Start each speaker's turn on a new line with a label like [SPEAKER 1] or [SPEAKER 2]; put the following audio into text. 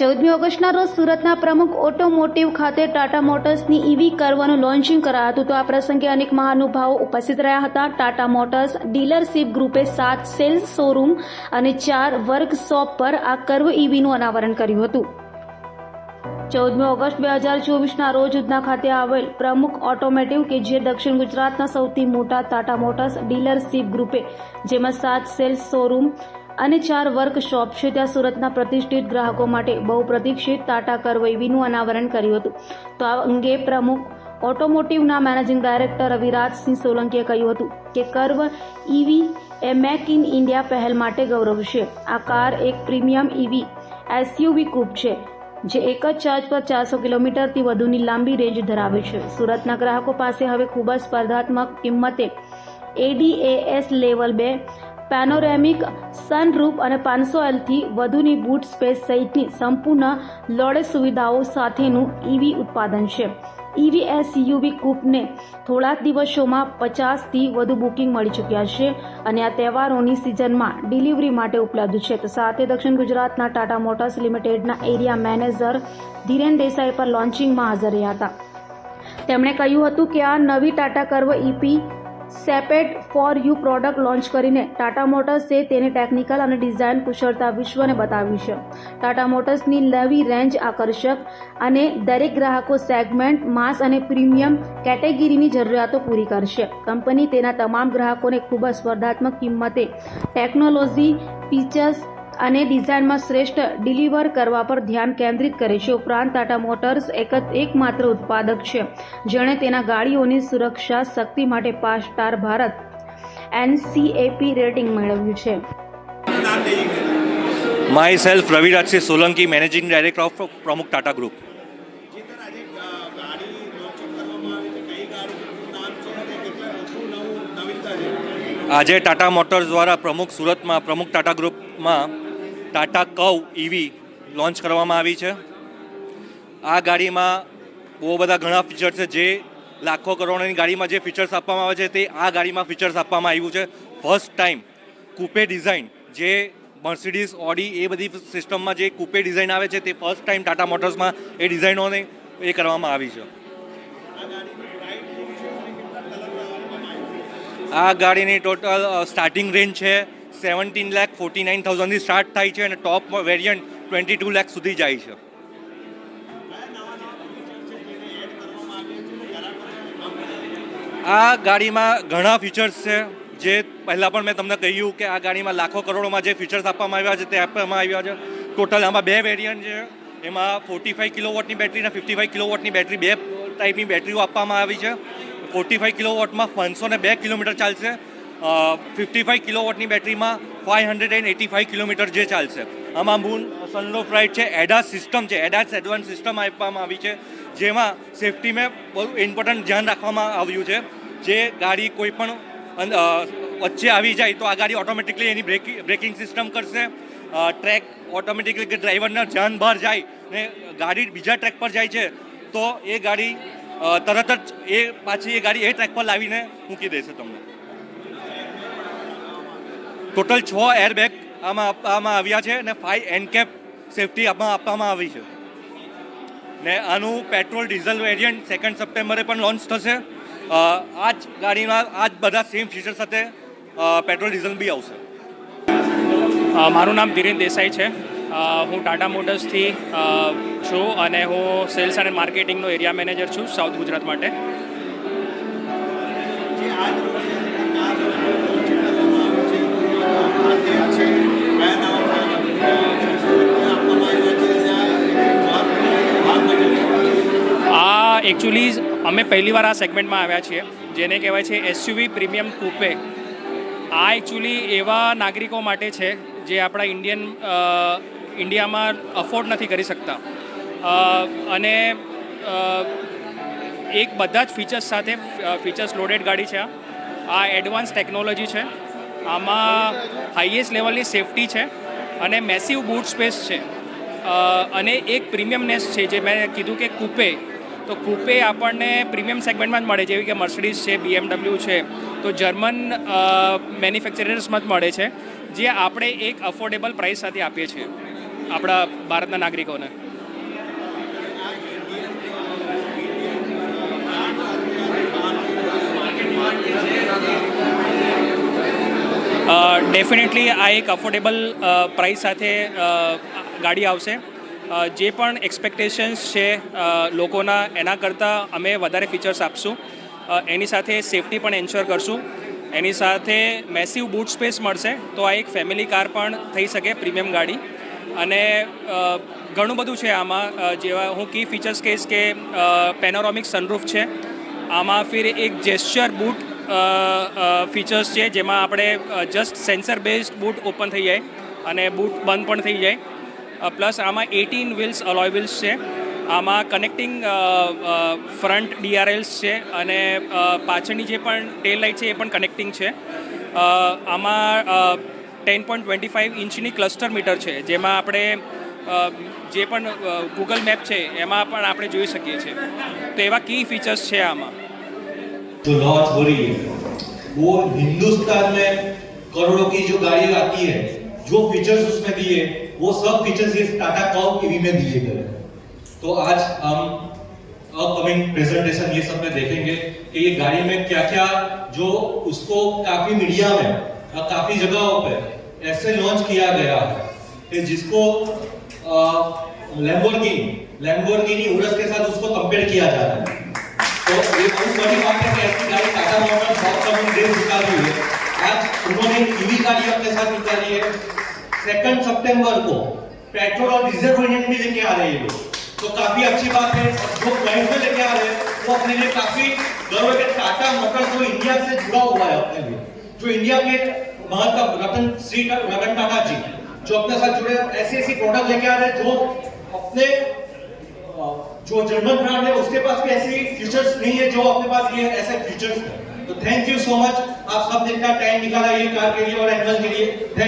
[SPEAKER 1] ચૌદમી ઓગસ્ટના રોજ સુરતના પ્રમુખ ઓટોમોટિવ ખાતે ટાટા મોટર્સની ઈવી કરવાનું લોન્ચિંગ કરાયું હતું. તો આ પ્રસંગે અનેક મહાનુભાવો ઉપસ્થિત રહ્યા હતા. ટાટા મોટર્સ ડીલરશીપ ગ્રુપે સાત સેલ્સ શોરૂમ અને ચાર વર્કશોપ પર આ કર્વ ઈવીનું અનાવરણ કર્યું હતું. ચૌદમી ઓગસ્ટ બે હજાર ચોવીસના રોજ ઉધના ખાતે આવેલ પ્રમુખ ઓટોમેટિવ કે જે દક્ષિણ ગુજરાતના સૌથી મોટા ટાટા મોટર્સ ડીલરશીપ ગ્રુપે, જેમાં સાત સેલ્સ શોરૂમ અને ચાર વર્કશોપ છે. ત્યાં સુરતના પ્રતિષ્ઠિત ગ્રાહકો માટે બહુ પ્રતિક્ષિત ટાટા કરવૈવીનું અનાવરણ કર્યું હતું. તો આ અંગે પ્રમુખ ઓટોમોટિવના મેનેજિંગ ડાયરેક્ટર રવિરાજસિંહ સોલંકીએ કહ્યું હતું કે કર્વ ઈવી એ મેક ઇન ઇન્ડિયા પહેલ માટે ગૌરવ છે આ કાર એક પ્રીમિયમ ઈવી એસયુવી કૂપ છે, જે એક જ ચાર્જ પર ચારસો કિલોમીટરથી વધુની લાંબી રેન્જ ધરાવે છે. સુરતના ગ્રાહકો પાસે હવે ખૂબ જ સ્પર્ધાત્મક કિંમતે એડીએએસ લેવલ બે પેનોરેમિક સનરૂફ અને પાંચસો એલથી વધુની બૂટ સ્પેસ સહિતની સંપૂર્ણ લોડે સુવિધાઓ સાથેનું ઈવી ઉત્પાદન છે. ઈવી એસયુવી કૂપને થોડાક દિવસોમાં પચાસથી વધુ બુકિંગ મળી ચૂક્યા છે અને આ તહેવારોની સિઝનમાં ડિલિવરી માટે ઉપલબ્ધ છે. તો સાથે દક્ષિણ ગુજરાતના ટાટા મોટર્સ લિમિટેડના એરિયા મેનેજર ધીરેન દેસાઈ પર લોન્ચિંગમાં હાજર રહ્યા હતા. તેમણે કહ્યું હતું કે આ નવી ટાટા કર્વ ઈપી સેપેટ ફોર યુ પ્રોડક્ટ લોન્ચ કરીને ટાટા મોટર્સે તેની ટેકનિકલ અને ડિઝાઇન કુશળતા વિશ્વને બતાવ્યું છે. ટાટા મોટર્સની નવી રેન્જ આકર્ષક અને દરેક ગ્રાહકો સેગમેન્ટ, માસ અને પ્રીમિયમ કેટેગરીની જરૂરિયાતો પૂરી કરશે. કંપની તેના તમામ ગ્રાહકોને ખૂબ જ સ્પર્ધાત્મક કિંમતે ટેકનોલોજી, ફીચર્સ અને ડિઝાઇનમાં શ્રેષ્ઠ ડિલિવર કરવા પર ધ્યાન કેન્દ્રિત કરે છે. ઉપરાંત ટાટા મોટર્સ એક એકમાત્ર ઉત્પાદક છે, જેણે તેના ગાડીઓની સુરક્ષા શક્તિ માટે પાંચ સ્ટાર ભારત એનસીએપી રેટિંગ મેળવ્યું છે.
[SPEAKER 2] My self Ravirajsinh Solanki managing director of Pramukh Tata
[SPEAKER 3] group આજે
[SPEAKER 2] ટાટા મોટર્સ દ્વારા પ્રમુખ સુરતમાં, પ્રમુખ ટાટા ગ્રુપમાં ટાટા કવ ઈવી લોન્ચ કરવામાં આવી છે. આ ગાડીમાં બહુ બધા ઘણા ફીચર્સ છે. જે લાખો કરોડોની ગાડીમાં જે ફીચર્સ આપવામાં આવે છે, તે આ ગાડીમાં ફીચર્સ આપવામાં આવ્યું છે. ફર્સ્ટ ટાઈમ કૂપે ડિઝાઇન જે મર્સિડીઝ ઓડી એ બધી સિસ્ટમમાં જે કૂપે ડિઝાઇન આવે છે, તે ફર્સ્ટ ટાઈમ ટાટા મોટર્સમાં એ ડિઝાઇનોને એ કરવામાં આવી છે. આ ગાડીની ટોટલ સ્ટાર્ટિંગ રેન્જ છે સેવન્ટીન લેખ ફોર્ટી નાઇન થાઉઝન્ડથી સ્ટાર્ટ થાય છે અને ટોપ વેરિયન્ટ ટ્વેન્ટી ટુ લેખ સુધી જાય છે. આ ગાડીમાં ઘણા ફીચર્સ છે. જે પહેલાં પણ મેં તમને કહ્યું કે આ ગાડીમાં લાખો કરોડોમાં જે ફીચર્સ આપવામાં આવ્યા છે, તે આપવામાં આવ્યા છે. ટોટલ આમાં બે વેરિયન્ટ છે. એમાં ફોર્ટી ફાઇવ કિલો વોટની બેટરી અને ફિફ્ટી ફાઇવ કિલો વોટની બેટરી બે ટાઈપની બેટરીઓ આપવામાં આવી છે. ફોર્ટી ફાઇવ કિલો વોટમાં પાંચસો ને બે કિલોમીટર ચાલશે. ફિફ્ટી ફાઇવ કિલો વોટની બેટરીમાં five hundred and eighty five kilometre જે ચાલશે. આમાં મૂન સનલોફ રાઇડ છે એડાસ સિસ્ટમ છે એડાસ એડવાન્સ સિસ્ટમ આપવામાં આવી છે, જેમાં સેફટી મેં બહુ ઇમ્પોર્ટન્ટ ધ્યાન રાખવામાં આવ્યું છે. જે ગાડી કોઈ પણ વચ્ચે આવી જાય તો આ ગાડી ઓટોમેટિકલી એની બ્રેકિંગ બ્રેકિંગ સિસ્ટમ કરશે. ટ્રેક ઓટોમેટિકલી કે ડ્રાઈવરના ધ્યાન બહાર જાય ને ગાડી બીજા ટ્રેક પર જાય છે, તો એ ગાડી તરત જ એ પાછી એ ગાડી એ ટ્રેક પર લાવીને મૂકી દેશે તમને. ટોટલ છ એરબેગ આમાં આપવામાં આવ્યા છે અને ફાઈવ એનકેપ સેફટી આમાં આપવામાં આવી છે. ને આનું પેટ્રોલ ડીઝલ વેરિયન્ટ સેકન્ડ સપ્ટેમ્બરે પણ લોન્ચ થશે. આ જ ગાડીમાં આ જ બધા સેમ ફીચર સાથે પેટ્રોલ ડીઝલ બી આવશે.
[SPEAKER 4] મારું નામ ધીરેન દેસાઈ છે. હું ટાટા મોટર્સથી છું અને હું સેલ્સ અને માર્કેટિંગનો એરિયા મેનેજર છું સાઉથ ગુજરાત માટે.
[SPEAKER 3] આ
[SPEAKER 4] એકચ્યુઅલી અમે પહેલી વાર આ સેગમેન્ટમાં આવ્યા છીએ, જેને કહેવાય છે એસયુવી પ્રીમિયમ કૂપે આ એકચ્યુઅલી એવા નાગરિકો માટે છે જે આપણા ઇન્ડિયન ઇન્ડિયામાં અફોર્ડ નથી કરી શકતા. અને એક બધા જ ફીચર્સ સાથે ફીચર્સ લોડેડ ગાડી છે આ. એડવાન્સ ટેકનોલોજી છે. આમાં હાઈએસ્ટ લેવલની સેફટી છે અને મેસિવ બૂટ સ્પેસ છે. અને એક પ્રીમિયમનેસ છે જે મેં કીધું કે કૂપે તો કૂપે આપણને પ્રીમિયમ સેગમેન્ટમાં જ મળે, જેવી કે મર્સિડીઝ છે બીએમડબલ્યુ છે, તો જર્મન મેન્યુફેક્ચરર્સમાં જ મળે છે, જે આપણે એક અફોર્ડેબલ પ્રાઇસ સાથે આપીએ છીએ આપણા ભારતના નાગરિકોને. ડેફિનેટલી આ એક અફોર્ડેબલ પ્રાઇસ સાથે ગાડી આવશે. જે પણ એક્સપેક્ટેશન્સ છે લોકોના, એના કરતાં અમે વધારે ફીચર્સ આપશું. એની સાથે સેફટી પણ એન્શ્યોર કરશું. એની સાથે મેસિવ બૂટ સ્પેસ મળશે, તો આ એક ફેમિલી કાર પણ થઈ શકે પ્રીમિયમ ગાડી. અને ઘણું બધું છે આમાં જેવા હું કી ફીચર્સ કહીશ કે પેનોરોમિક સનરૂફ છે. આમાં ફિર એક જેસ્ચર બૂટ ફીચર્સ છે જેમાં આપણે just sensor based boot open થઈ જાય અને બૂટ બંધ પણ થઈ જાય. પ્લસ આમાં એટીન વ્હીલ્સ અલોય વ્હીલ્સ છે. આમાં કનેક્ટિંગ ફ્રન્ટ ડીઆરએલ્સ છે અને પાછળની જે પણ ટેલ લાઇટ છે એ પણ કનેક્ટિંગ છે. આમાં ટેન પોઈન્ટ ટ્વેન્ટી ફાઇવ ઇંચની ક્લસ્ટર મીટર છે, જેમાં આપણે જે પણ ગૂગલ મેપ છે એમાં પણ આપણે જોઈ શકીએ છીએ. તો એવા કી ફીચર્સ છે આમાં.
[SPEAKER 2] जो लॉन्च हो रही है वो हिंदुस्तान में करोड़ों की जो गाड़ी आती है, जो फीचर्स उसमें दिए, वो सब फीचर्स ये टाटा कर्व ईवी में दिए गए तो आज हम अपकमिंग प्रेजेंटेशन ये सब में देखेंगे कि ये गाड़ी में क्या क्या जो उसको काफ़ी मीडिया में, और काफ़ी जगहों पे ऐसे लॉन्च किया गया है कि जिसको लैम्बोर्गिनी लैम्बोर्गिनी उरस के साथ उसको कंपेयर किया जा रहा है। तो ये बहुत बड़ी बात है कि ऐसी गाड़ी टाटा मोटर्स बहुत कम निकाली हुई है। आज उन्होंने ईवी गाड़ी अपने साथ निकाली है सेकंड सितंबर को। पेट्रोल और डीजल वेरिएंट भी लेके आ रहे हैं लोग। तो काफ़ी अच्छी बात है जो प्राइस में लेके आ रहे हैं, वो अपने लिए काफ़ी गर्व है टाटा मोटर्स जो इंडिया से जुड़ा हुआ है अपने लिए। जो इंडिया के महत्व रतन श्री रतन टाटा जी, जो अपने साथ जुड़े ऐसी ऐसी प्रोडक्ट लेके आ रहे हैं, जो अपने जो जर्मन ब्रांड है उसके पास भी ऐसे फीचर्स नहीं है जो अपने पास ये ऐसे फीचर्स है तो थैंक यू सो मच आप सब दिन का टाइम निकाला ये कार के लिए और एनिमल के लिए थैंक